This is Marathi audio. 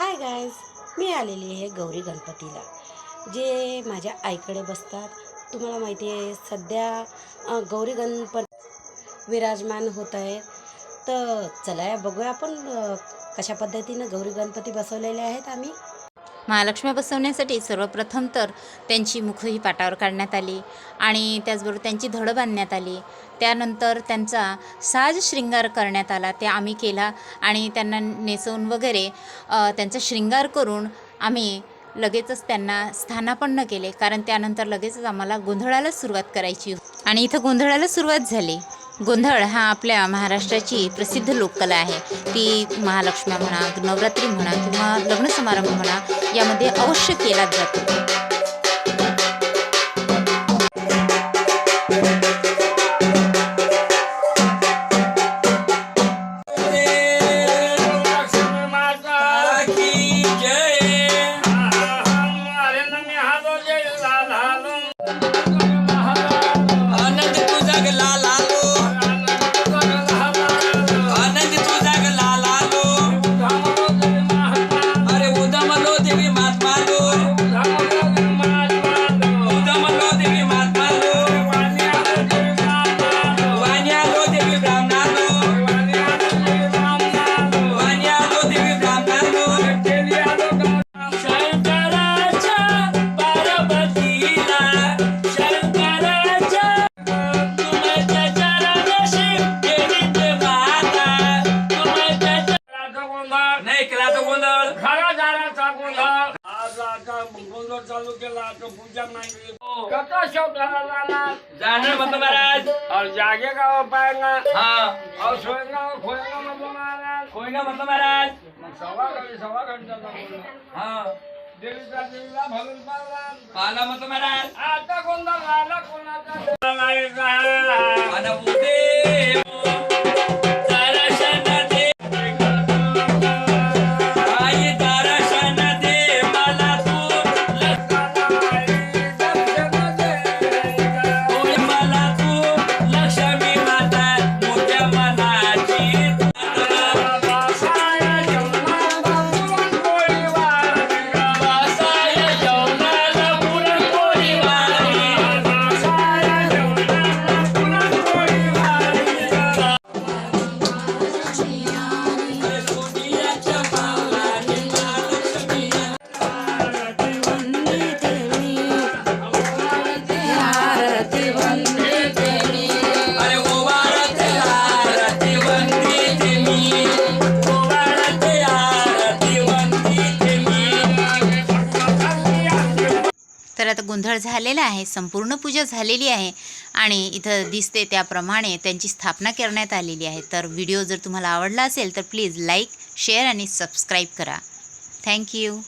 हाय गायज मी आलेली आहे गौरी गणपतीला. जे माझ्या आईकडे बसतात. तुम्हाला माहिती आहे सध्या गौरी गणपत विराजमान होत आहेत तर चला या बघूया आपण कशा पद्धतीनं गौरी गणपती बसवलेले आहेत आम्ही. महालक्ष्मी बसवण्यासाठी सर्वप्रथम तर त्यांची मुखंही पाटावर काढण्यात आली आणि त्याचबरोबर त्यांची धडं बांधण्यात आली. त्यानंतर त्यांचा साज शृंगार करण्यात आला. ते आम्ही केला आणि त्यांना नेसवून वगैरे त्यांचा शृंगार करून आम्ही लगेचच त्यांना स्थानापन्न केले. कारण त्यानंतर लगेचच आम्हाला गोंधळाला सुरुवात करायची आणि इथं गोंधळाला सुरुवात झाली. गोंधळ हा आपल्या महाराष्ट्राची प्रसिद्ध लोककला आहे. ती महालक्ष्मी म्हणा नवरात्री म्हणा किंवा लग्न समारंभ म्हणा यामध्ये अवश्य केला जातो. आता गोंधळ चालू केला आता पूजा नाही कथा शब्दाला जाणार जाणार म्हणतो महाराज. और जागे गाव पाहिजे हा. सोयगाव खोयगाव महाराज. कोयना म्हणतो महाराज. मग सव्वा घडी सव्वा घंट्याचा गोंधळ हा. देवीचा देवीला भरून पाहिला. पाला म्हणतो महाराज. आता गोंधळ झालेला आहे संपूर्ण पूजा झालेली आहे आणि इथं दिसते त्याप्रमाणे त्यांची स्थापना करण्यात आलेली आहे. तर व्हिडिओ जर तुम्हाला आवडला असेल तर प्लीज लाईक शेअर आणि सबस्क्राईब करा. Thank you